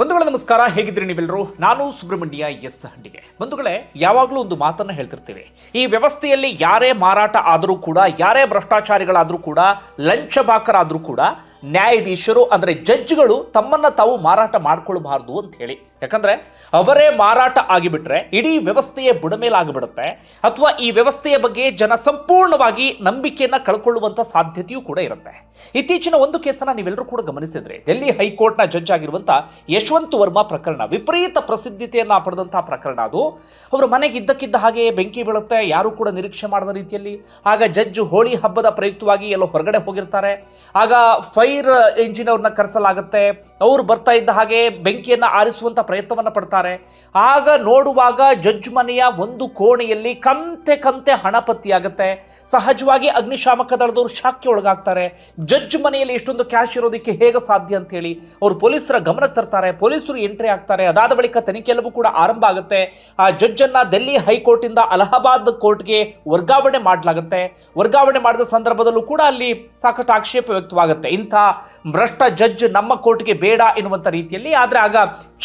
ಬಂಧುಗಳ, ನಮಸ್ಕಾರ. ಹೇಗಿದ್ರಿ ನೀವೆಲ್ಲರೂ? ನಾನು ಸುಬ್ರಹ್ಮಣ್ಯ ಎಸ್ ಹಂಡಿಗೆ. ಬಂಧುಗಳೇ, ಯಾವಾಗಲೂ ಒಂದು ಮಾತನ್ನು ಹೇಳ್ತಿರ್ತೀವಿ. ಈ ವ್ಯವಸ್ಥೆಯಲ್ಲಿ ಯಾರೇ ಮಾರಾಟ ಆದರೂ ಕೂಡ, ಯಾರೇ ಭ್ರಷ್ಟಾಚಾರಿಗಳಾದರೂ ಕೂಡ ಲಂಚಬಾಕರಾದರೂ ಕೂಡ ನ್ಯಾಯಾಧೀಶರು, ಅಂದರೆ ಜಡ್ಜ್ಗಳು ತಮ್ಮನ್ನು ತಾವು ಮಾರಾಟ ಮಾಡ್ಕೊಳ್ಬಾರ್ದು ಅಂತ ಹೇಳಿ. ಯಾಕಂದರೆ ಅವರೇ ಮಾರಾಟ ಆಗಿಬಿಟ್ರೆ, ಇಡೀ ವ್ಯವಸ್ಥೆಯೇ ಬುಡಮೇಲಾಗಿಬಿಡುತ್ತೆ. ಅಥವಾ ಈ ವ್ಯವಸ್ಥೆಯ ಬಗ್ಗೆ ಜನ ಸಂಪೂರ್ಣವಾಗಿ ನಂಬಿಕೆಯನ್ನು ಕಳ್ಕೊಳ್ಳುವಂಥ ಸಾಧ್ಯತೆಯೂ ಕೂಡ ಇರುತ್ತೆ. ಇತ್ತೀಚಿನ ಒಂದು ಕೇಸನ್ನ ನೀವೆಲ್ಲರೂ ಕೂಡ ಗಮನಿಸಿದ್ರೆ, ಡೆಲ್ಲಿ ಹೈಕೋರ್ಟ್ನ ಜಡ್ಜ್ ಆಗಿರುವಂಥ ಯಶವಂತ್ ವರ್ಮಾ ಪ್ರಕರಣ, ವಿಪರೀತ ಪ್ರಸಿದ್ಧತೆಯನ್ನು ಪಡೆದಂಥ ಪ್ರಕರಣ ಅದು. ಅವರ ಮನೆಗೆ ಇದ್ದಕ್ಕಿದ್ದ ಹಾಗೆ ಬೆಂಕಿ ಬೀಳುತ್ತೆ, ಯಾರು ಕೂಡ ನಿರೀಕ್ಷೆ ಮಾಡದ ರೀತಿಯಲ್ಲಿ. ಆಗ ಜಡ್ಜ್ ಹೋಳಿ ಹಬ್ಬದ ಪ್ರಯುಕ್ತವಾಗಿ ಎಲ್ಲೋ ಹೊರಗಡೆ ಹೋಗಿರ್ತಾರೆ. ಆಗ ಫೈರ್ ಇಂಜಿನ್ ಅವ್ರನ್ನ ಕರೆಸಲಾಗುತ್ತೆ. ಅವ್ರು ಬರ್ತಾ ಇದ್ದ ಹಾಗೆ ಬೆಂಕಿಯನ್ನು ಆರಿಸುವಂಥ ಪ್ರಯತ್ನವನ್ನು ಪಡ್ತಾರೆ. ಆಗ ನೋಡುವಾಗ ಜಡ್ಜ್ ಮನೆಯ ಒಂದು ಕೋಣೆಯಲ್ಲಿ ಕಂತೆ ಕಂತೆ ಹಣ ಪತ್ತೆಯಾಗುತ್ತೆ ಸಹಜವಾಗಿ ಅಗ್ನಿಶಾಮಕ ದಳದವರು ಶಾಖೆ ಒಳಗಾಗ್ತಾರೆ. ಜಡ್ಜ್ ಮನೆಯಲ್ಲಿ ಇಷ್ಟೊಂದು ಕ್ಯಾಶ್ ಇರೋದಕ್ಕೆ ಹೇಗೆ ಸಾಧ್ಯ ಅಂತ ಹೇಳಿ ಅವರು ಪೊಲೀಸರ ಗಮನಕ್ಕೆ ತರ್ತಾರೆ. ಪೊಲೀಸರು ಎಂಟ್ರಿ ಆಗ್ತಾರೆ. ಅದಾದ ಬಳಿಕ ತನಿಖೆಯಲ್ಲವೂ ಕೂಡ ಆರಂಭ ಆಗುತ್ತೆ. ಆ ಜಡ್ಜನ್ನು ಡೆಲ್ಲಿ ಹೈಕೋರ್ಟ್ ಇಂದ ಅಲಹಾಬಾದ್ ಕೋರ್ಟ್ಗೆ ವರ್ಗಾವಣೆ ಮಾಡಲಾಗುತ್ತೆ. ವರ್ಗಾವಣೆ ಮಾಡಿದ ಸಂದರ್ಭದಲ್ಲೂ ಕೂಡ ಅಲ್ಲಿ ಸಾಕಷ್ಟು ಆಕ್ಷೇಪ ವ್ಯಕ್ತವಾಗುತ್ತೆ. ಇಂಥ ಭ್ರಷ್ಟ ಜಡ್ಜ್ ನಮ್ಮ ಕೋರ್ಟ್ಗೆ ಬೇಡ ಎನ್ನುವಂಥ ರೀತಿಯಲ್ಲಿ, ಆದರೆ ಆಗ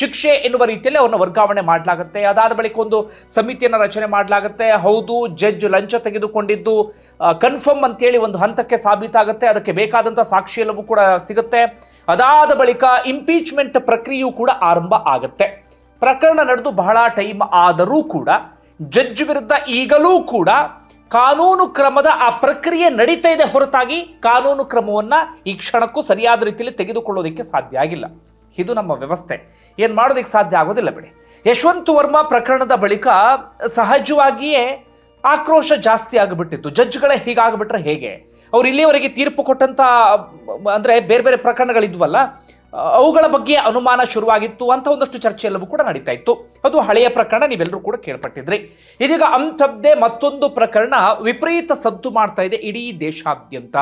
ಶಿಕ್ಷೆ ಎನ್ನುವ ರೀತಿಯಲ್ಲಿ ಅವನ್ನ ವರ್ಗಾವಣೆ ಮಾಡಲಾಗುತ್ತೆ. ಅದಾದ ಬಳಿಕ ಒಂದು ಸಮಿತಿಯನ್ನು ರಚನೆ ಮಾಡಲಾಗುತ್ತೆ. ಹೌದು, ಜಡ್ಜ್ ಲಂಚ ತೆಗೆದುಕೊಂಡಿದ್ದು ಕನ್ಫರ್ಮ್ ಅಂತೇಳಿ ಒಂದು ಹಂತಕ್ಕೆ ಸಾಬೀತಾಗುತ್ತೆ. ಅದಕ್ಕೆ ಬೇಕಾದಂಥ ಸಾಕ್ಷಿ ಎಲ್ಲವೂ ಕೂಡ ಸಿಗುತ್ತೆ. ಅದಾದ ಬಳಿಕ ಇಂಪೀಚ್ಮೆಂಟ್ ಪ್ರಕ್ರಿಯೆಯೂ ಕೂಡ ಆರಂಭ ಆಗುತ್ತೆ. ಪ್ರಕರಣ ನಡೆದು ಬಹಳ ಟೈಮ್ ಆದರೂ ಕೂಡ, ಜಡ್ಜ್ ವಿರುದ್ಧ ಈಗಲೂ ಕೂಡ ಕಾನೂನು ಕ್ರಮದ ಆ ಪ್ರಕ್ರಿಯೆ ನಡೀತಾ ಇದೆ ಹೊರತಾಗಿ ಕಾನೂನು ಕ್ರಮವನ್ನು ಈ ಕ್ಷಣಕ್ಕೂ ಸರಿಯಾದ ರೀತಿಯಲ್ಲಿ ತೆಗೆದುಕೊಳ್ಳೋದಕ್ಕೆ ಸಾಧ್ಯ ಆಗಿಲ್ಲ. ಇದು ನಮ್ಮ ವ್ಯವಸ್ಥೆ. ಏನು ಮಾಡೋದಕ್ಕೆ ಸಾಧ್ಯ ಆಗೋದಿಲ್ಲ ಬಿಡಿ. ಯಶವಂತ್ ವರ್ಮಾ ಪ್ರಕರಣದ ಬಳಿಕ ಸಹಜವಾಗಿಯೇ ಆಕ್ರೋಶ ಜಾಸ್ತಿ ಆಗಿಬಿಟ್ಟಿತ್ತು. ಜಡ್ಜ್ಗಳೇ ಹೀಗಾಗ್ಬಿಟ್ರೆ ಹೇಗೆ? ಅವ್ರು ಇಲ್ಲಿಯವರೆಗೆ ತೀರ್ಪು ಕೊಟ್ಟಂತ, ಅಂದ್ರೆ ಬೇರೆ ಬೇರೆ ಪ್ರಕರಣಗಳಿದ್ವಲ್ಲ ಅವುಗಳ ಬಗ್ಗೆ ಅನುಮಾನ ಶುರುವಾಗಿತ್ತು ಅಂತ ಒಂದಷ್ಟು ಚರ್ಚೆ ಎಲ್ಲವೂ ಕೂಡ ನಡೀತಾ ಇತ್ತು. ಅದು ಹಳೆಯ ಪ್ರಕರಣ, ನೀವೆಲ್ಲರೂ ಕೂಡ ಕೇಳ್ಪಟ್ಟಿದ್ರಿ. ಇದೀಗ ಅಂಥದ್ದೇ ಮತ್ತೊಂದು ಪ್ರಕರಣ ವಿಪರೀತ ಸದ್ದು ಮಾಡ್ತಾ ಇದೆ ಇಡೀ ದೇಶಾದ್ಯಂತ.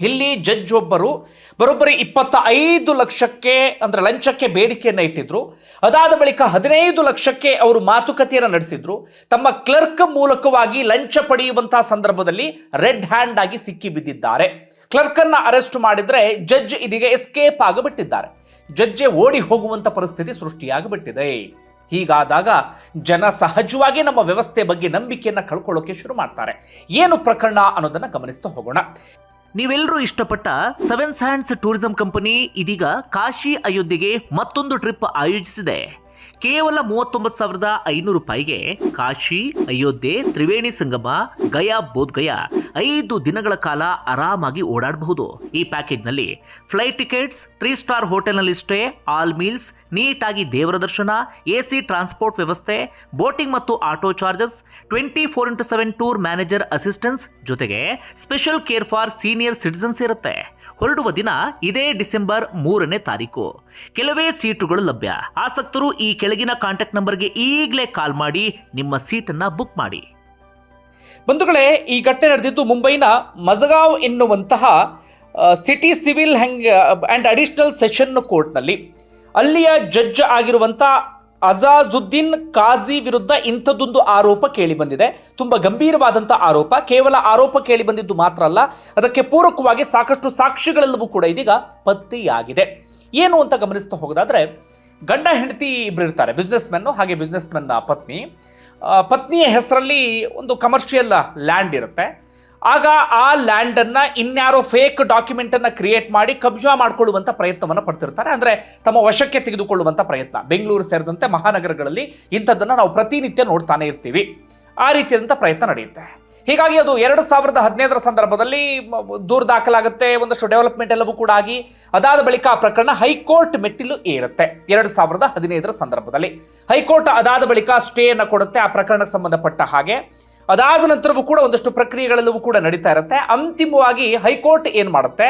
ಇಲ್ಲಿ ಜಡ್ಜ್ ಒಬ್ಬರು ಬರೋಬ್ಬರಿ ಇಪ್ಪತ್ತ ಐದು ಲಕ್ಷಕ್ಕೆ ಅಂದ್ರೆ ಲಂಚಕ್ಕೆ ಬೇಡಿಕೆಯನ್ನು ಇಟ್ಟಿದ್ರು. ಅದಾದ ಬಳಿಕ ಹದಿನೈದು ಲಕ್ಷಕ್ಕೆ ಅವರು ಮಾತುಕತೆಯನ್ನು ನಡೆಸಿದ್ರು. ತಮ್ಮ ಕ್ಲರ್ಕ್ ಮೂಲಕವಾಗಿ ಲಂಚ ಪಡೆಯುವಂತಹ ಸಂದರ್ಭದಲ್ಲಿ ರೆಡ್ ಹ್ಯಾಂಡ್ ಆಗಿ ಸಿಕ್ಕಿ ಬಿದ್ದಿದ್ದಾರೆ. ಕ್ಲರ್ಕ್ ಅನ್ನ ಅರೆಸ್ಟ್ ಮಾಡಿದ್ರೆ ಜಡ್ಜ್ ಇದೀಗ ಎಸ್ಕೇಪ್ ಆಗಿಬಿಟ್ಟಿದ್ದಾರೆ. ಜಡ್ಜೆ ಓಡಿ ಹೋಗುವಂತ ಪರಿಸ್ಥಿತಿ ಸೃಷ್ಟಿಯಾಗಿಬಿಟ್ಟಿದೆ. ಹೀಗಾದಾಗ ಜನ ಸಹಜವಾಗಿ ನಮ್ಮ ವ್ಯವಸ್ಥೆ ಬಗ್ಗೆ ನಂಬಿಕೆಯನ್ನು ಕಳ್ಕೊಳ್ಳೋಕೆ ಶುರು ಮಾಡ್ತಾರೆ. ಏನು ಪ್ರಕರಣ ಅನ್ನೋದನ್ನ ಗಮನಿಸ್ತಾ ಹೋಗೋಣ. ನೀವೆಲ್ಲರೂ ಇಷ್ಟಪಟ್ಟ ಸೆವೆನ್ ಸ್ಯಾಂಡ್ಸ್ ಟೂರಿಸಂ ಕಂಪನಿ ಇದೀಗ ಕಾಶಿ ಅಯೋಧ್ಯೆಗೆ ಮತ್ತೊಂದು ಟ್ರಿಪ್ ಆಯೋಜಿಸಿದೆ. ಕೇವಲ ಮೂವತ್ತೊಂಬತ್ತು ಸಾವಿರದ ಐನೂರು ರೂಪಾಯಿಗೆ ಕಾಶಿ, ಅಯೋಧ್ಯೆ, ತ್ರಿವೇಣಿ ಸಂಗಮ, ಗಯಾ, ಬೋಧ್ಗಯ ಐದು ದಿನಗಳ ಕಾಲ ಆರಾಮಾಗಿ ಓಡಾಡಬಹುದು. ಈ ಪ್ಯಾಕೇಜ್ನಲ್ಲಿ ಫ್ಲೈಟ್ ಟಿಕೆಟ್ಸ್, ತ್ರೀ ಸ್ಟಾರ್ ಹೋಟೆಲ್ನಲ್ಲಿ ಸ್ಟೇ, ಆಲ್ ಮೀಲ್ಸ್, ನೀಟಾಗಿ ದೇವರ ದರ್ಶನ ಎ ಸಿ ಟ್ರಾನ್ಸ್ಪೋರ್ಟ್ ವ್ಯವಸ್ಥೆ, ಬೋಟಿಂಗ್ ಮತ್ತು auto charges, twenty four into seven tour manager assistance ಜೊತೆಗೆ special care for senior citizens ಇರುತ್ತೆ. ಹೊರಡುವ ದಿನ ಇದೇ ಡಿಸೆಂಬರ್ ಮೂರನೇ ತಾರೀಕು. ಕೆಲವೇ ಸೀಟುಗಳು ಲಭ್ಯ. ಆಸಕ್ತರು ಈ ಕೆಳಗಿನ ಕಾಂಟ್ಯಾಕ್ಟ್ ನಂಬರ್ಗೆ ಈಗಲೇ ಕಾಲ್ ಮಾಡಿ ನಿಮ್ಮ ಸೀಟನ್ನು ಬುಕ್ ಮಾಡಿ. ಬಂಧುಗಳೇ, ಈ ಘಟನೆ ನಡೆದಿದ್ದು ಮುಂಬೈನ ಮಜಗಾವ್ ಎನ್ನುವಂತಹ city civil hang and additional session ಕೋರ್ಟ್ನಲ್ಲಿ. ಅಲ್ಲಿಯ ಜಡ್ಜ್ ಆಗಿರುವಂಥ ಅಜಾಜುದ್ದೀನ್ ಕಾಜಿ ವಿರುದ್ಧ ಇಂಥದ್ದೊಂದು ಆರೋಪ ಕೇಳಿ ಬಂದಿದೆ. ತುಂಬ ಗಂಭೀರವಾದಂಥ ಆರೋಪ, ಕೇವಲ ಆರೋಪ ಕೇಳಿ ಬಂದಿದ್ದು ಮಾತ್ರ ಅಲ್ಲ, ಅದಕ್ಕೆ ಪೂರಕವಾಗಿ ಸಾಕಷ್ಟು ಸಾಕ್ಷಿಗಳೆಲ್ಲವೂ ಕೂಡ ಇದೀಗ ಪತ್ತೆಯಾಗಿದೆ. ಏನು ಅಂತ ಗಮನಿಸ್ತಾ ಹೋಗೋದಾದ್ರೆ, ಗಂಡ ಹೆಂಡತಿ ಇಬ್ಬರು ಇರ್ತಾರೆ ಬಿಸ್ನೆಸ್ ಮೆನ್ನು ಹಾಗೆ ಬಿಸ್ನೆಸ್ ಮೆನ್ನ ಪತ್ನಿ ಪತ್ನಿಯ ಹೆಸರಲ್ಲಿ ಒಂದು ಕಮರ್ಷಿಯಲ್ ಲ್ಯಾಂಡ್ ಇರುತ್ತೆ. ಆಗ ಆ ಲ್ಯಾಂಡನ್ನ ಇನ್ಯಾರೋ ಫೇಕ್ ಡಾಕ್ಯುಮೆಂಟನ್ನು ಕ್ರಿಯೇಟ್ ಮಾಡಿ ಕಬ್ಜಾ ಮಾಡಿಕೊಳ್ಳುವಂಥ ಪ್ರಯತ್ನವನ್ನು ಪಡ್ತಿರ್ತಾರೆ. ಅಂದರೆ ತಮ್ಮ ವಶಕ್ಕೆ ತೆಗೆದುಕೊಳ್ಳುವಂಥ ಪ್ರಯತ್ನ. ಬೆಂಗಳೂರು ಸೇರಿದಂತೆ ಮಹಾನಗರಗಳಲ್ಲಿ ಇಂಥದ್ದನ್ನು ನಾವು ಪ್ರತಿನಿತ್ಯ ನೋಡ್ತಾನೆ ಇರ್ತೀವಿ. ಆ ರೀತಿಯಾದಂಥ ಪ್ರಯತ್ನ ನಡೆಯುತ್ತೆ. ಹೀಗಾಗಿ ಅದು ಎರಡು ಸಾವಿರದ ಹದಿನೈದರ ಸಂದರ್ಭದಲ್ಲಿ ದೂರ ದಾಖಲಾಗುತ್ತೆ, ಒಂದಷ್ಟು ಡೆವಲಪ್ಮೆಂಟ್ ಎಲ್ಲವೂ ಕೂಡ ಆಗಿ, ಅದಾದ ಬಳಿಕ ಆ ಪ್ರಕರಣ ಹೈಕೋರ್ಟ್ ಮೆಟ್ಟಿಲು ಏರುತ್ತೆ. ಎರಡು ಸಾವಿರದ ಹದಿನೈದರ ಸಂದರ್ಭದಲ್ಲಿ. ಹೈಕೋರ್ಟ್ ಅದಾದ ಬಳಿಕ ಸ್ಟೇಯನ್ನು ಕೊಡುತ್ತೆ, ಆ ಪ್ರಕರಣಕ್ಕೆ ಸಂಬಂಧಪಟ್ಟ ಹಾಗೆ. ಅದಾದ ನಂತರವೂ ಕೂಡ ಒಂದಷ್ಟು ಪ್ರಕ್ರಿಯೆಗಳೆಲ್ಲವೂ ಕೂಡ ನಡೀತಾ ಇರುತ್ತೆ. ಅಂತಿಮವಾಗಿ ಹೈಕೋರ್ಟ್ ಏನ್ ಮಾಡುತ್ತೆ?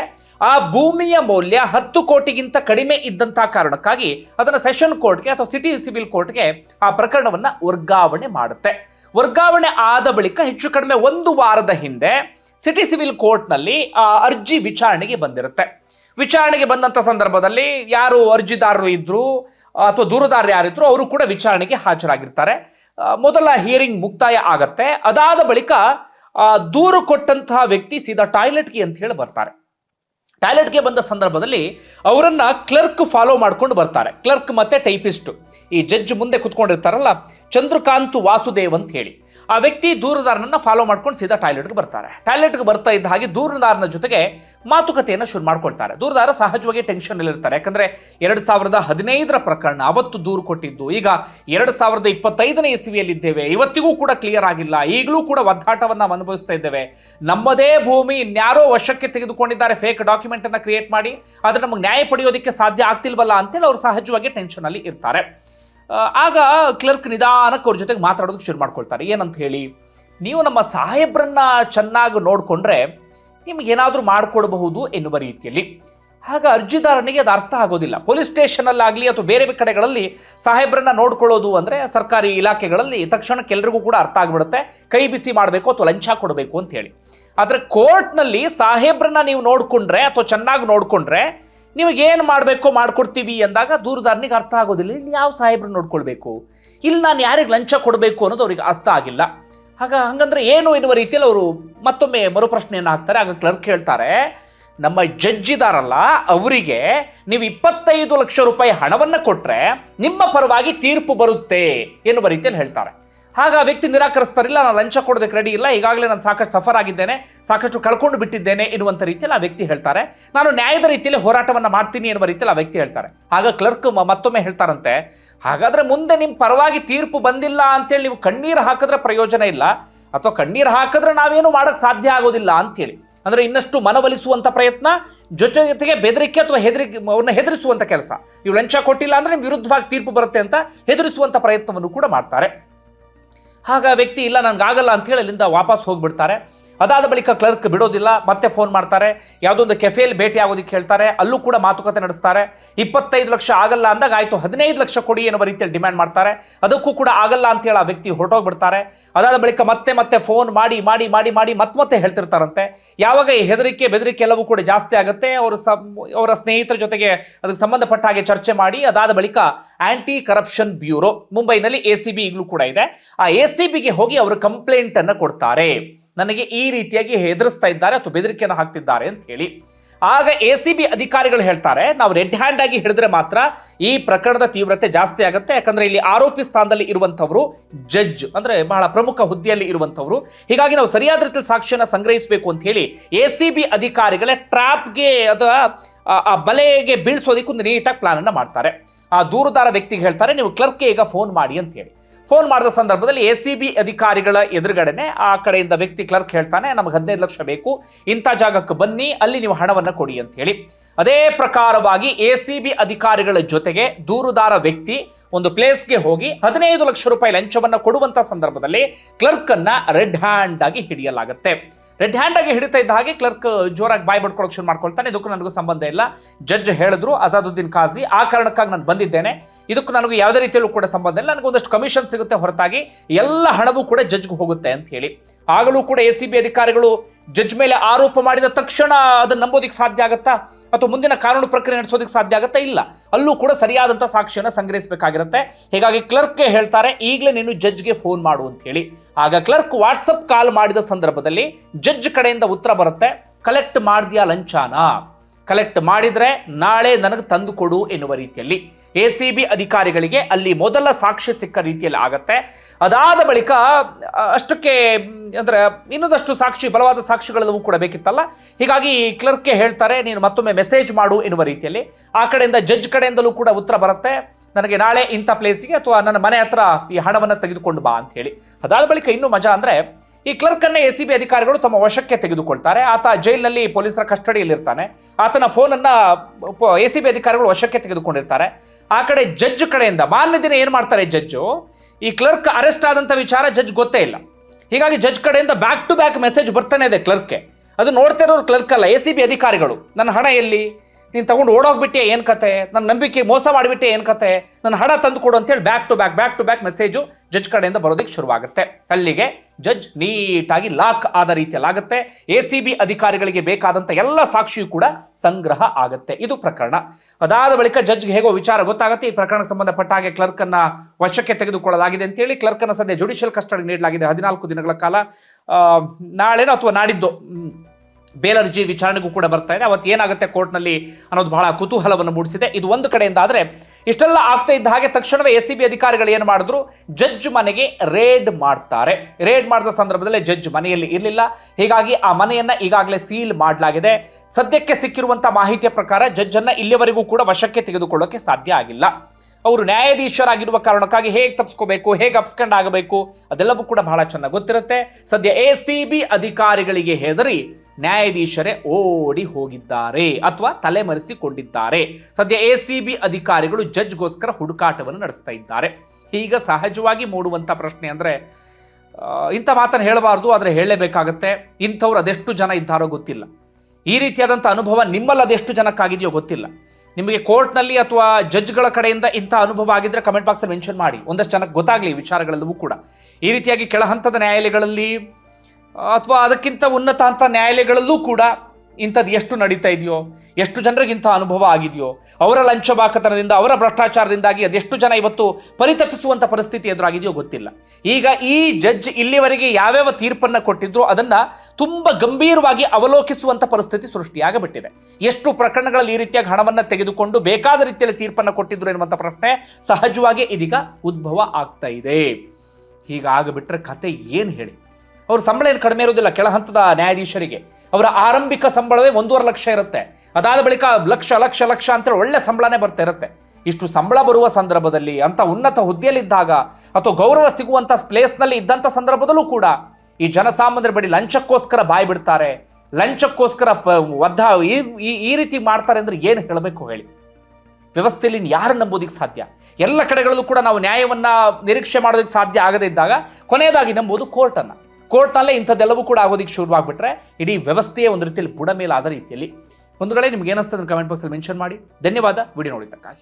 ಆ ಭೂಮಿಯ ಮೌಲ್ಯ ಹತ್ತು ಕೋಟಿಗಿಂತ ಕಡಿಮೆ ಇದ್ದಂತಹ ಕಾರಣಕ್ಕಾಗಿ ಅದನ್ನ ಸೆಷನ್ ಕೋರ್ಟ್ಗೆ ಅಥವಾ ಸಿಟಿ ಸಿವಿಲ್ ಕೋರ್ಟ್ಗೆ ಆ ಪ್ರಕರಣವನ್ನ ವರ್ಗಾವಣೆ ಮಾಡುತ್ತೆ. ವರ್ಗಾವಣೆ ಆದ ಬಳಿಕ ಹೆಚ್ಚು ಕಡಿಮೆ ಒಂದು ವಾರದ ಹಿಂದೆ ಸಿಟಿ ಸಿವಿಲ್ ಕೋರ್ಟ್ನಲ್ಲಿ ಆ ಅರ್ಜಿ ವಿಚಾರಣೆಗೆ ಬಂದಿರುತ್ತೆ. ವಿಚಾರಣೆಗೆ ಬಂದಂತ ಸಂದರ್ಭದಲ್ಲಿ ಯಾರು ಅರ್ಜಿದಾರರು ಇದ್ರು ಅಥವಾ ದೂರುದಾರರು ಯಾರಿದ್ರು ಅವರು ಕೂಡ ವಿಚಾರಣೆಗೆ ಹಾಜರಾಗಿರ್ತಾರೆ. ಮೊದಲ ಹಿಯರಿಂಗ್ ಮುಕ್ತಾಯ ಆಗತ್ತೆ. ಅದಾದ ಬಳಿಕ ದೂರು ಕೊಟ್ಟಂತಹ ವ್ಯಕ್ತಿ ಸೀದಾ ಟಾಯ್ಲೆಟ್ಗೆ ಅಂತ ಹೇಳಿ ಬರ್ತಾರೆ. ಟಾಯ್ಲೆಟ್ಗೆ ಬಂದ ಸಂದರ್ಭದಲ್ಲಿ ಅವರನ್ನ ಕ್ಲರ್ಕ್ ಫಾಲೋ ಮಾಡ್ಕೊಂಡು ಬರ್ತಾರೆ. ಕ್ಲರ್ಕ್ ಮತ್ತೆ ಟೈಪಿಸ್ಟ್ ಈ ಜಡ್ಜ್ ಮುಂದೆ ಕುತ್ಕೊಂಡಿರ್ತಾರಲ್ಲ, ಚಂದ್ರಕಾಂತ್ ವಾಸುದೇವ್ ಅಂತ ಹೇಳಿ. ಆ ವ್ಯಕ್ತಿ ದೂರದಾರನನ್ನ ಫಾಲೋ ಮಾಡ್ಕೊಂಡು ಸೀದಾ ಟಾಯ್ಲೆಟ್ಗೆ ಬರ್ತಾರೆ. ಟಾಯ್ಲೆಟ್ಗೆ ಬರ್ತಾ ಇದ್ದ ಹಾಗೆ ದೂರದಾರನ ಜೊತೆಗೆ ಮಾತುಕತೆಯನ್ನು ಶುರು ಮಾಡ್ಕೊಳ್ತಾರೆ. ದೂರದಾರ ಸಹಜವಾಗಿ ಟೆನ್ಷನ್ ಇರ್ತಾರೆ. ಯಾಕಂದ್ರೆ ಎರಡು ಸಾವಿರದ ಹದಿನೈದರ ಪ್ರಕರಣ, ಅವತ್ತು ದೂರು ಕೊಟ್ಟಿದ್ದು. ಈಗ ಎರಡು ಸಾವಿರದ ಇಪ್ಪತ್ತೈದನೇ ಇಸವಿಯಲ್ಲಿದ್ದೇವೆ. ಇವತ್ತಿಗೂ ಕೂಡ ಕ್ಲಿಯರ್ ಆಗಿಲ್ಲ. ಈಗಲೂ ಕೂಡ ಒದ್ದಾಟವನ್ನು ನಾವು ಅನುಭವಿಸ್ತಾ ಇದ್ದೇವೆ. ನಮ್ಮದೇ ಭೂಮಿ ಇನ್ಯಾರೋ ವಶಕ್ಕೆ ತೆಗೆದುಕೊಂಡಿದ್ದಾರೆ. ಫೇಕ್ ಡಾಕ್ಯುಮೆಂಟ್ ಅನ್ನ ಕ್ರಿಯೇಟ್ ಮಾಡಿ. ಆದರೆ ನಮಗೆ ನ್ಯಾಯ ಪಡೆಯೋದಕ್ಕೆ ಸಾಧ್ಯ ಆಗ್ತಿಲ್ವಲ್ಲ ಅಂತೇಳಿ ಅವರು ಸಹಜವಾಗಿ ಟೆನ್ಷನ್ ಅಲ್ಲಿ ಇರ್ತಾರೆ. ಆಗ ಕ್ಲರ್ಕ್ ನಿಧಾನಕ್ಕೆ ಅವ್ರ ಜೊತೆಗೆ ಮಾತಾಡೋದಕ್ಕೆ ಶುರು ಮಾಡ್ಕೊಳ್ತಾರೆ. ಏನಂತ ಹೇಳಿ, ನೀವು ನಮ್ಮ ಸಾಹೇಬ್ರನ್ನ ಚೆನ್ನಾಗಿ ನೋಡಿಕೊಂಡ್ರೆ ನಿಮಗೇನಾದರೂ ಮಾಡಿಕೊಡಬಹುದು ಎನ್ನುವ ರೀತಿಯಲ್ಲಿ. ಆಗ ಅರ್ಜಿದಾರನಿಗೆ ಅದು ಅರ್ಥ ಆಗೋದಿಲ್ಲ. ಪೊಲೀಸ್ ಸ್ಟೇಷನಲ್ಲಾಗಲಿ ಅಥವಾ ಬೇರೆ ಬೇರೆ ಕಡೆಗಳಲ್ಲಿ ಸಾಹೇಬ್ರನ್ನ ನೋಡ್ಕೊಳ್ಳೋದು ಅಂದರೆ ಸರ್ಕಾರಿ ಇಲಾಖೆಗಳಲ್ಲಿ ತಕ್ಷಣಕ್ಕೆ ಎಲ್ರಿಗೂ ಕೂಡ ಅರ್ಥ ಆಗಿಬಿಡುತ್ತೆ. ಕೈ ಬಿಸಿ ಮಾಡಬೇಕು ಅಥವಾ ಲಂಚ ಕೊಡಬೇಕು ಅಂತ ಹೇಳಿ. ಆದರೆ ಕೋರ್ಟ್ನಲ್ಲಿ ಸಾಹೇಬ್ರನ್ನ ನೀವು ನೋಡಿಕೊಂಡ್ರೆ ಅಥವಾ ಚೆನ್ನಾಗಿ ನೋಡಿಕೊಂಡ್ರೆ ನಿಮಗೇನು ಮಾಡಬೇಕು ಮಾಡಿಕೊಡ್ತೀವಿ ಅಂದಾಗ ದೂರದಾರನಿಗೆ ಅರ್ಥ ಆಗೋದಿಲ್ಲ. ಇಲ್ಲಿ ಯಾವ ಸಾಹೇಬ್ರು ನೋಡ್ಕೊಳ್ಬೇಕು? ಇಲ್ಲಿ ನಾನು ಯಾರಿಗೆ ಲಂಚ ಕೊಡಬೇಕು ಅನ್ನೋದು ಅವ್ರಿಗೆ ಅರ್ಥ ಆಗಿಲ್ಲ. ಆಗ ಹಂಗಂದ್ರೆ ಏನು ಎನ್ನುವ ರೀತಿಯಲ್ಲಿ ಅವರು ಮತ್ತೊಮ್ಮೆ ಮರುಪ್ರಶ್ನೆಯನ್ನು ಹಾಕ್ತಾರೆ. ಆಗ ಕ್ಲರ್ಕ್ ಹೇಳ್ತಾರೆ, ನಮ್ಮ ಜಡ್ಜ್ ಇದಾರಲ್ಲ ಅವರಿಗೆ ನೀವು ಇಪ್ಪತ್ತೈದು ಲಕ್ಷ ರೂಪಾಯಿ ಹಣವನ್ನು ಕೊಟ್ಟರೆ ನಿಮ್ಮ ಪರವಾಗಿ ತೀರ್ಪು ಬರುತ್ತೆ ಎನ್ನುವ ರೀತಿಯಲ್ಲಿ ಹೇಳ್ತಾರೆ. ಆಗ ಆ ವ್ಯಕ್ತಿ ನಿರಾಕರಿಸ್ತಾರಿಲ್ಲ ನಾನು ಲಂಚ ಕೊಡೋದಕ್ಕೆ ರೆಡಿ ಇಲ್ಲ, ಈಗಾಗಲೇ ನಾನು ಸಾಕಷ್ಟು ಸಫರ್ ಆಗಿದ್ದೇನೆ, ಸಾಕಷ್ಟು ಕಳ್ಕೊಂಡು ಬಿಟ್ಟಿದ್ದೇನೆ ಎನ್ನುವಂಥ ರೀತಿಯಲ್ಲಿ ಆ ವ್ಯಕ್ತಿ ಹೇಳ್ತಾರೆ. ನಾನು ನ್ಯಾಯದ ರೀತಿಯಲ್ಲಿ ಹೋರಾಟವನ್ನು ಮಾಡ್ತೀನಿ ಎನ್ನುವ ರೀತಿಯಲ್ಲಿ ಆ ವ್ಯಕ್ತಿ ಹೇಳ್ತಾರೆ. ಆಗ ಕ್ಲರ್ಕ್ ಮತ್ತೊಮ್ಮೆ ಹೇಳ್ತಾರಂತೆ, ಹಾಗಾದರೆ ಮುಂದೆ ನಿಮ್ಮ ಪರವಾಗಿ ತೀರ್ಪು ಬಂದಿಲ್ಲ ಅಂತೇಳಿ ನೀವು ಕಣ್ಣೀರು ಹಾಕಿದ್ರೆ ಪ್ರಯೋಜನ ಇಲ್ಲ, ಅಥವಾ ಕಣ್ಣೀರು ಹಾಕಿದ್ರೆ ನಾವೇನು ಮಾಡೋಕ್ಕೆ ಸಾಧ್ಯ ಆಗೋದಿಲ್ಲ ಅಂತೇಳಿ. ಅಂದರೆ ಇನ್ನಷ್ಟು ಮನವೊಲಿಸುವಂಥ ಪ್ರಯತ್ನ ಜೊತೆ ಜೊತೆಗೆ ಬೆದರಿಕೆ ಅಥವಾ ಹೆದರಿಕೆ ಅವ್ರನ್ನ ಹೆದರಿಸುವಂಥ ಕೆಲಸ. ನೀವು ಲಂಚ ಕೊಟ್ಟಿಲ್ಲ ಅಂದರೆ ನಿಮ್ಮ ವಿರುದ್ಧವಾಗಿ ತೀರ್ಪು ಬರುತ್ತೆ ಅಂತ ಹೆದರಿಸುವಂಥ ಪ್ರಯತ್ನವನ್ನು ಕೂಡ ಮಾಡ್ತಾರೆ. ಆಗ ವ್ಯಕ್ತಿ ಇಲ್ಲ ನನಗಾಗಲ್ಲ ಅಂತೇಳಿ ಅಲ್ಲಿಂದ ವಾಪಸ್ ಹೋಗ್ಬಿಡ್ತಾರೆ. ಅದಾದ ಬಳಿಕ ಕ್ಲರ್ಕ್ ಬಿಡೋದಿಲ್ಲ, ಮತ್ತೆ ಫೋನ್ ಮಾಡ್ತಾರೆ. ಯಾವುದೊಂದು ಕೆಫೆಯಲ್ಲಿ ಭೇಟಿ ಆಗೋದಕ್ಕೆ ಹೇಳ್ತಾರೆ. ಅಲ್ಲೂ ಕೂಡ ಮಾತುಕತೆ ನಡೆಸ್ತಾರೆ. ಇಪ್ಪತ್ತೈದು ಲಕ್ಷ ಆಗಲ್ಲ ಅಂದಾಗ ಆಯಿತು, ಹದಿನೈದು ಲಕ್ಷ ಕೊಡಿ ಎನ್ನುವ ರೀತಿಯಲ್ಲಿ ಡಿಮ್ಯಾಂಡ್ ಮಾಡ್ತಾರೆ. ಅದಕ್ಕೂ ಕೂಡ ಆಗಲ್ಲ ಅಂತೇಳಿ ಆ ವ್ಯಕ್ತಿ ಹೊರಟೋಗ್ಬಿಡ್ತಾರೆ. ಅದಾದ ಬಳಿಕ ಮತ್ತೆ ಮತ್ತೆ ಫೋನ್ ಮಾಡಿ ಮಾಡಿ ಮಾಡಿ ಮಾಡಿ ಮತ್ತೆ ಮತ್ತೆ ಹೇಳ್ತಿರ್ತಾರಂತೆ. ಯಾವಾಗ ಈ ಹೆದರಿಕೆ, ಬೆದರಿಕೆ ಎಲ್ಲವೂ ಕೂಡ ಜಾಸ್ತಿ ಆಗುತ್ತೆ. ಅವರು ಅವರ ಸ್ನೇಹಿತರ ಜೊತೆಗೆ ಅದಕ್ಕೆ ಸಂಬಂಧಪಟ್ಟ ಹಾಗೆ ಚರ್ಚೆ ಮಾಡಿ, ಅದಾದ ಬಳಿಕ ಆಂಟಿ ಕರಪ್ಷನ್ ಬ್ಯೂರೋ, ಮುಂಬೈನಲ್ಲಿ ಎ ಸಿ ಬಿ ಈಗಲೂ ಕೂಡ ಇದೆ. ಆ ಎ ಸಿ ಬಿಗೆ ಹೋಗಿ ಅವರು ಕಂಪ್ಲೇಂಟ್ ಅನ್ನು ಕೊಡ್ತಾರೆ. ನನಗೆ ಈ ರೀತಿಯಾಗಿ ಹೆದರಿಸ್ತಾ ಇದ್ದಾರೆ ಅಥವಾ ಬೆದರಿಕೆಯನ್ನು ಹಾಕ್ತಿದ್ದಾರೆ ಅಂತ ಹೇಳಿ. ಆಗ ಎ ಅಧಿಕಾರಿಗಳು ಹೇಳ್ತಾರೆ, ನಾವು ರೆಡ್ ಹ್ಯಾಂಡ್ ಆಗಿ ಹಿಡಿದ್ರೆ ಮಾತ್ರ ಈ ಪ್ರಕರಣದ ತೀವ್ರತೆ ಜಾಸ್ತಿ ಆಗುತ್ತೆ. ಯಾಕಂದ್ರೆ ಇಲ್ಲಿ ಆರೋಪಿ ಸ್ಥಾನದಲ್ಲಿ ಇರುವಂತವರು ಜಡ್ಜ್, ಅಂದ್ರೆ ಬಹಳ ಪ್ರಮುಖ ಹುದ್ದೆಯಲ್ಲಿ ಇರುವಂತವರು ಹೀಗಾಗಿ ನಾವು ಸರಿಯಾದ ರೀತಿಯಲ್ಲಿ ಸಾಕ್ಷಿಯನ್ನು ಸಂಗ್ರಹಿಸಬೇಕು ಅಂತ ಹೇಳಿ ಎ ಸಿ ಬಿ ಅಧಿಕಾರಿಗಳೇ ಟ್ರಾಪ್ಗೆ ಅಥವಾ ಆ ಬಲೆಗೆ ಬೀಳ್ಸೋದಕ್ಕೆ ಒಂದು ನೀಟಾಗಿ ಪ್ಲಾನ್ ಅನ್ನ ಮಾಡ್ತಾರೆ. ಆ ದೂರದಾರ ವ್ಯಕ್ತಿಗೆ ಹೇಳ್ತಾರೆ, ನೀವು ಕ್ಲರ್ಕ್ಗೆ ಈಗ ಫೋನ್ ಮಾಡಿ ಅಂತ ಹೇಳಿ. ಫೋನ್ ಮಾಡಿದ ಸಂದರ್ಭದಲ್ಲಿ ಎ ಸಿ ಬಿ ಅಧಿಕಾರಿಗಳ ಎದುರುಗಡೆನೆ ಆ ಕಡೆಯಿಂದ ವ್ಯಕ್ತಿ ಕ್ಲರ್ಕ್ ಹೇಳ್ತಾನೆ, ನಮಗೆ ಹದಿನೈದು ಲಕ್ಷ ಬೇಕು, ಇಂಥ ಜಾಗಕ್ಕೆ ಬನ್ನಿ, ಅಲ್ಲಿ ನೀವು ಹಣವನ್ನು ಕೊಡಿ ಅಂತ ಹೇಳಿ. ಅದೇ ಪ್ರಕಾರವಾಗಿ ಎ ಸಿ ಬಿ ಅಧಿಕಾರಿಗಳ ಜೊತೆಗೆ ದೂರುದಾರ ವ್ಯಕ್ತಿ ಒಂದು ಪ್ಲೇಸ್ಗೆ ಹೋಗಿ ಹದಿನೈದು ಲಕ್ಷ ರೂಪಾಯಿ ಲಂಚವನ್ನು ಕೊಡುವಂತ ಸಂದರ್ಭದಲ್ಲಿ ಕ್ಲರ್ಕ್ ಅನ್ನ ರೆಡ್ ಹ್ಯಾಂಡ್ ಆಗಿ ಹಿಡಿಯಲಾಗುತ್ತೆ. ರೆಡ್ ಹ್ಯಾಂಡ್ ಆಗಿ ಹಿಡಿತಾ ಇದ್ದ ಹಾಗೆ ಕ್ಲರ್ಕ್ ಜೋರಾಗಿ ಬಾಯ್ ಬಡ್ಕೊಳಕ್ ಶುರು ಮಾಡ್ಕೊಳ್ತಾನೆ. ಇದಕ್ಕೂ ನನಗೂ ಸಂಬಂಧ ಇಲ್ಲ. ಜಡ್ಜ್ ಹೇಳಿದ್ರು, ಅಜಾದುದ್ದೀನ್ ಖಾಜಿ, ಆ ಕಾರಣಕ್ಕಾಗಿ ನಾನು ಬಂದಿದ್ದೇನೆ. ಇದಕ್ಕೂ ನನಗೂ ಯಾವುದೇ ರೀತಿಯಲ್ಲೂ ಕೂಡ ಸಂಬಂಧ ಇಲ್ಲ. ನನಗೆ ಒಂದಷ್ಟು ಕಮಿಷನ್ ಸಿಗುತ್ತೆ ಹೊರತಾಗಿ. ಎಲ್ಲ ಹಣವೂ ಕೂಡ ಜಡ್ಜ್ಗೆ ಹೋಗುತ್ತೆ ಅಂತ ಹೇಳಿ. ಆಗಲೂ ಕೂಡ ಎ ಸಿ ಬಿ ಅಧಿಕಾರಿಗಳು ಜಡ್ಜ್ ಮೇಲೆ ಆರೋಪ ಮಾಡಿದ ತಕ್ಷಣ ಅದನ್ನು ನಂಬೋದಿಕ್ಕೆ ಸಾಧ್ಯ ಆಗತ್ತಾ? ಅಥವಾ ಮುಂದಿನ ಕಾನೂನು ಪ್ರಕ್ರಿಯೆ ನಡೆಸೋದಕ್ಕೆ ಸಾಧ್ಯ ಆಗುತ್ತೆ ಇಲ್ಲ. ಅಲ್ಲೂ ಕೂಡ ಸರಿಯಾದಂಥ ಸಾಕ್ಷಿಯನ್ನು ಸಂಗ್ರಹಿಸಬೇಕಾಗಿರುತ್ತೆ. ಹೀಗಾಗಿ ಕ್ಲರ್ಕ್ಗೆ ಹೇಳ್ತಾರೆ, ಈಗಲೇ ನೀನು ಜಡ್ಜ್ಗೆ ಫೋನ್ ಮಾಡು ಅಂತ ಹೇಳಿ. ಆಗ ಕ್ಲರ್ಕ್ ವಾಟ್ಸಪ್ ಕಾಲ್ ಮಾಡಿದ ಸಂದರ್ಭದಲ್ಲಿ ಜಡ್ಜ್ ಕಡೆಯಿಂದ ಉತ್ತರ ಬರುತ್ತೆ, ಕಲೆಕ್ಟ್ ಮಾಡಿದ್ಯಾ ಲಂಚಾನ? ಕಲೆಕ್ಟ್ ಮಾಡಿದರೆ ನಾಳೆ ನನಗೆ ತಂದು ಕೊಡು ಎನ್ನುವ ರೀತಿಯಲ್ಲಿ. ಎ ಸಿ ಬಿ ಅಧಿಕಾರಿಗಳಿಗೆ ಅಲ್ಲಿ ಮೊದಲ ಸಾಕ್ಷಿ ಸಿಕ್ಕ ರೀತಿಯಲ್ಲಿ ಆಗತ್ತೆ. ಅದಾದ ಬಳಿಕ ಅಷ್ಟಕ್ಕೆ, ಅಂದರೆ ಇನ್ನೊಂದಷ್ಟು ಸಾಕ್ಷಿ, ಬಲವಾದ ಸಾಕ್ಷಿಗಳೆಲ್ಲವೂ ಕೂಡ ಬೇಕಿತ್ತಲ್ಲ. ಹೀಗಾಗಿ ಕ್ಲರ್ಕ್ಗೆ ಹೇಳ್ತಾರೆ, ನೀನು ಮತ್ತೊಮ್ಮೆ ಮೆಸೇಜ್ ಮಾಡು ಎನ್ನುವ ರೀತಿಯಲ್ಲಿ. ಆ ಕಡೆಯಿಂದ ಜಡ್ಜ್ ಕಡೆಯಿಂದಲೂ ಕೂಡ ಉತ್ತರ ಬರುತ್ತೆ. ನನಗೆ ನಾಳೆ ಇಂಥ ಪ್ಲೇಸಿಗೆ ಅಥವಾ ನನ್ನ ಮನೆ ಹತ್ರ ಈ ಹಣವನ್ನು ತೆಗೆದುಕೊಂಡು ಬಾ ಅಂತ ಹೇಳಿ. ಅದಾದ ಬಳಿಕ ಇನ್ನೂ ಮಜಾ ಅಂದರೆ, ಈ ಕ್ಲರ್ಕ್ ಅನ್ನೇ ಎ ಸಿ ಬಿ ಅಧಿಕಾರಿಗಳು ತಮ್ಮ ವಶಕ್ಕೆ ತೆಗೆದುಕೊಳ್ತಾರೆ. ಆತ ಜೈಲಿನಲ್ಲಿ ಪೊಲೀಸರ ಕಸ್ಟಡಿಯಲ್ಲಿರ್ತಾನೆ. ಆತನ ಫೋನನ್ನು ಎ ಸಿ ಬಿ ಅಧಿಕಾರಿಗಳು ವಶಕ್ಕೆ ತೆಗೆದುಕೊಂಡಿರ್ತಾರೆ. ಆ ಕಡೆ ಜಡ್ಜ್ ಕಡೆಯಿಂದ, ಮಾರನೇ ದಿನ ಏನು ಮಾಡ್ತಾರೆ ಜಡ್ಜು? ಈ ಕ್ಲರ್ಕ್ ಅರೆಸ್ಟ್ ಆದಂಥ ವಿಚಾರ ಜಡ್ಜ್ ಗೊತ್ತೇ ಇಲ್ಲ. ಹೀಗಾಗಿ ಜಡ್ಜ್ ಕಡೆಯಿಂದ ಬ್ಯಾಕ್ ಟು ಬ್ಯಾಕ್ ಮೆಸೇಜ್ ಬರ್ತಾನೆ ಇದೆ ಕ್ಲರ್ಕ್ಗೆ. ಅದು ನೋಡ್ತಾ ಇರೋರು ಕ್ಲರ್ಕ್ ಅಲ್ಲ ಎ ಸಿ ಬಿ ಅಧಿಕಾರಿಗಳು. ನನ್ನ ಹಣ ಎಲ್ಲಿ? ನೀನು ತಗೊಂಡು ಓಡೋಗ್ಬಿಟ್ಟೆ ಏನು ಕತೆ? ನನ್ನ ನಂಬಿಕೆ ಮೋಸ ಮಾಡಿಬಿಟ್ಟೆ ಏನು ಕತೆ? ನನ್ನ ಹಣ ತಂದು ಕೊಡು ಅಂತೇಳಿ back to back back to back message judge ಕಡೆಯಿಂದ ಬರೋದಕ್ಕೆ ಶುರುವಾಗುತ್ತೆ. ಅಲ್ಲಿಗೆ ಜಡ್ಜ್ ನೀಟಾಗಿ ಲಾಕ್ ಆದ ರೀತಿಯಲ್ಲಾಗುತ್ತೆ ಎ ಸಿ ಬಿ ಅಧಿಕಾರಿಗಳಿಗೆ ಬೇಕಾದಂಥ ಎಲ್ಲ ಸಾಕ್ಷಿಯೂ ಕೂಡ ಸಂಗ್ರಹ ಆಗುತ್ತೆ. ಇದು ಪ್ರಕರಣ. ಅದಾದ ಬಳಿಕ ಜಡ್ಜ್ಗೆ ಹೇಗೋ ವಿಚಾರ ಗೊತ್ತಾಗುತ್ತೆ. ಈ ಪ್ರಕರಣಕ್ಕೆ ಸಂಬಂಧಪಟ್ಟ ಹಾಗೆ ಕ್ಲರ್ಕ್ ಅನ್ನ ವಶಕ್ಕೆ ತೆಗೆದುಕೊಳ್ಳಲಾಗಿದೆ ಅಂತೇಳಿ ಕ್ಲರ್ಕ್ ಅನ್ನ ಸದ್ಯ ಜುಡಿಷಿಯಲ್ ಕಸ್ಟಡಿ ನೀಡಲಾಗಿದೆ ಹದಿನಾಲ್ಕು ದಿನಗಳ ಕಾಲ. ನಾಳೆನೋ ಅಥವಾ ನಾಡಿದ್ದು. ಮ್, ಬೇಲ್ ಅರ್ಜಿ ವಿಚಾರಣೆಗೂ ಕೂಡ ಬರ್ತಾ ಇದೆ. ಅವತ್ತು ಏನಾಗುತ್ತೆ ಕೋರ್ಟ್ನಲ್ಲಿ ಅನ್ನೋದು ಬಹಳ ಕುತೂಹಲವನ್ನು ಮೂಡಿಸಿದೆ. ಇದು ಒಂದು ಕಡೆಯಿಂದ ಆದರೆ ಇಷ್ಟೆಲ್ಲ ಆಗ್ತಾ ಇದ್ದ ಹಾಗೆ ತಕ್ಷಣವೇ ಎಸ್ ಸಿ ಬಿ ಅಧಿಕಾರಿಗಳು ಏನು ಮಾಡಿದ್ರು? ಜಡ್ಜ್ ಮನೆಗೆ ರೇಡ್ ಮಾಡ್ತಾರೆ. ರೇಡ್ ಮಾಡಿದ ಸಂದರ್ಭದಲ್ಲಿ ಜಡ್ಜ್ ಮನೆಯಲ್ಲಿ ಇರಲಿಲ್ಲ. ಹೀಗಾಗಿ ಆ ಮನೆಯನ್ನ ಈಗಾಗಲೇ ಸೀಲ್ ಮಾಡಲಾಗಿದೆ. ಸದ್ಯಕ್ಕೆ ಸಿಕ್ಕಿರುವಂಥ ಮಾಹಿತಿಯ ಪ್ರಕಾರ ಜಡ್ಜ್ ಅನ್ನ ಇಲ್ಲಿವರೆಗೂ ಕೂಡ ವಶಕ್ಕೆ ತೆಗೆದುಕೊಳ್ಳೋಕೆ ಸಾಧ್ಯ ಆಗಿಲ್ಲ. ಅವರು ನ್ಯಾಯಾಧೀಶರಾಗಿರುವ ಕಾರಣಕ್ಕಾಗಿ ಹೇಗೆ ತಪ್ಪಿಸ್ಕೋಬೇಕು ಹೇಗೆ ಅಪ್ಸ್ಕಂಡ್ ಆಗಬೇಕು ಅದೆಲ್ಲವೂ ಕೂಡ ಬಹಳ ಚೆನ್ನಾಗಿ ಗೊತ್ತಿರುತ್ತೆ. ಸದ್ಯ ಎ ಸಿ ಬಿ ಅಧಿಕಾರಿಗಳಿಗೆ ಹೆದರಿ ನ್ಯಾಯಾಧೀಶರೇ ಓಡಿ ಹೋಗಿದ್ದಾರೆ ಅಥವಾ ತಲೆಮರೆಸಿಕೊಂಡಿದ್ದಾರೆ. ಸದ್ಯ ಎ ಸಿ ಬಿ ಅಧಿಕಾರಿಗಳು ಜಡ್ಜ್ಗೋಸ್ಕರ ಹುಡುಕಾಟವನ್ನು ನಡೆಸ್ತಾ ಇದ್ದಾರೆ. ಈಗ ಸಹಜವಾಗಿ ಮೂಡುವಂಥ ಪ್ರಶ್ನೆ ಅಂದರೆ ಇಂಥ ಮಾತನ್ನು ಹೇಳಬಾರ್ದು, ಆದರೆ ಹೇಳಲೇಬೇಕಾಗತ್ತೆ. ಇಂಥವ್ರು ಅದೆಷ್ಟು ಜನ ಇದ್ದಾರೋ ಗೊತ್ತಿಲ್ಲ. ಈ ರೀತಿಯಾದಂಥ ಅನುಭವ ನಿಮ್ಮಲ್ಲಿ ಅದೆಷ್ಟು ಜನಕ್ಕಾಗಿದೆಯೋ ಗೊತ್ತಿಲ್ಲ. ನಿಮಗೆ ಕೋರ್ಟ್ನಲ್ಲಿ ಅಥವಾ ಜಡ್ಜ್ಗಳ ಕಡೆಯಿಂದ ಇಂಥ ಅನುಭವ ಆಗಿದ್ರೆ ಕಮೆಂಟ್ ಬಾಕ್ಸಲ್ಲಿ ಮೆನ್ಷನ್ ಮಾಡಿ. ಒಂದಷ್ಟು ಜನಕ್ಕೆ ಗೊತ್ತಾಗಲಿ ವಿಚಾರಗಳೆಲ್ಲವೂ ಕೂಡ. ಈ ರೀತಿಯಾಗಿ ಕೆಳಹಂತದ ನ್ಯಾಯಾಲಯಗಳಲ್ಲಿ ಅಥವಾ ಅದಕ್ಕಿಂತ ಉನ್ನತ ಅಂತ ನ್ಯಾಯಾಲಯಗಳಲ್ಲೂ ಕೂಡ ಇಂಥದ್ದು ಎಷ್ಟು ನಡೀತಾ ಇದೆಯೋ, ಎಷ್ಟು ಜನರಿಗೆ ಇಂಥ ಅನುಭವ ಆಗಿದೆಯೋ, ಅವರ ಲಂಚಬಾಕತನದಿಂದ, ಅವರ ಭ್ರಷ್ಟಾಚಾರದಿಂದಾಗಿ ಅದೆಷ್ಟು ಜನ ಇವತ್ತು ಪರಿತಪಿಸುವಂಥ ಪರಿಸ್ಥಿತಿ ಎದುರಾಗಿದೆಯೋ ಗೊತ್ತಿಲ್ಲ. ಈಗ ಈ ಜಡ್ಜ್ ಇಲ್ಲಿವರೆಗೆ ಯಾವ್ಯಾವ ತೀರ್ಪನ್ನು ಕೊಟ್ಟಿದ್ರು ಅದನ್ನು ತುಂಬ ಗಂಭೀರವಾಗಿ ಅವಲೋಕಿಸುವಂಥ ಪರಿಸ್ಥಿತಿ ಸೃಷ್ಟಿಯಾಗಬಿಟ್ಟಿದೆ. ಎಷ್ಟು ಪ್ರಕರಣಗಳಲ್ಲಿ ಈ ರೀತಿಯಾಗಿ ಹಣವನ್ನು ತೆಗೆದುಕೊಂಡು ಬೇಕಾದ ರೀತಿಯಲ್ಲಿ ತೀರ್ಪನ್ನು ಕೊಟ್ಟಿದ್ರು ಎನ್ನುವಂಥ ಪ್ರಶ್ನೆ ಸಹಜವಾಗಿ ಇದೀಗ ಉದ್ಭವ ಆಗ್ತಾ ಇದೆ. ಹೀಗಾಗಿಬಿಟ್ರೆ ಕತೆ ಏನು ಹೇಳಿ? ಅವ್ರ ಸಂಬಳ ಏನು ಕಡಿಮೆ ಇರೋದಿಲ್ಲ ಕೆಳಹಂತದ ನ್ಯಾಯಾಧೀಶರಿಗೆ. ಅವರ ಆರಂಭಿಕ ಸಂಬಳವೇ ಒಂದೂವರೆ ಲಕ್ಷ ಇರುತ್ತೆ. ಅದಾದ ಬಳಿಕ ಲಕ್ಷ ಲಕ್ಷ ಲಕ್ಷ ಅಂತ ಒಳ್ಳೆ ಸಂಬಳನೇ ಬರ್ತಾ ಇರುತ್ತೆ. ಇಷ್ಟು ಸಂಬಳ ಬರುವ ಸಂದರ್ಭದಲ್ಲಿ ಅಂತ ಉನ್ನತ ಹುದ್ದೆಯಲ್ಲಿದ್ದಾಗ ಅಥವಾ ಗೌರವ ಸಿಗುವಂಥ ಪ್ಲೇಸ್ನಲ್ಲಿ ಇದ್ದಂಥ ಸಂದರ್ಭದಲ್ಲೂ ಕೂಡ ಈ ಜನಸಾಮಾನ್ಯರ ಬಳಿ ಲಂಚಕ್ಕೋಸ್ಕರ ಬಾಯಿ ಬಿಡ್ತಾರೆ. ಲಂಚಕ್ಕೋಸ್ಕರ ಒದ್ದ, ಈ, ಈ- ಈ ರೀತಿ ಮಾಡ್ತಾರೆ ಅಂದ್ರೆ ಏನು ಹೇಳಬೇಕು ಹೇಳಿ? ವ್ಯವಸ್ಥೆಯಲ್ಲಿ ಯಾರು ನಂಬೋದಕ್ಕೆ ಸಾಧ್ಯ? ಎಲ್ಲ ಕಡೆಗಳಲ್ಲೂ ಕೂಡ ನಾವು ನ್ಯಾಯವನ್ನ ನಿರೀಕ್ಷೆ ಮಾಡೋದಕ್ಕೆ ಸಾಧ್ಯ ಆಗದೇ ಇದ್ದಾಗ, ಕೊನೆಯದಾಗಿ ನಂಬೋದು ಕೋರ್ಟನ್ನು. ಕೋರ್ಟ್ನಲ್ಲೇ ಇಂಥದ್ದೆಲ್ಲವೂ ಕೂಡ ಆಗೋದಕ್ಕೆ ಶುರುವಾಗ್ಬಿಟ್ರೆ ಇಡೀ ವ್ಯವಸ್ಥೆಯೇ ಒಂದು ರೀತಿಯಲ್ಲಿ ಬುಡ ಮೇಲಾದ ರೀತಿಯಲ್ಲಿ ಒಂದು ಕಡೆ ನಿಮ್ಗೆ ಏನಿಸ್ತದೆ ಕಮೆಂಟ್ ಬಾಕ್ಸಲ್ಲಿ ಮೆನ್ಷನ್ ಮಾಡಿ. ಧನ್ಯವಾದ. ವಿಡಿಯೋ ನೋಡಿದ್ದಕ್ಕಾಗಿ.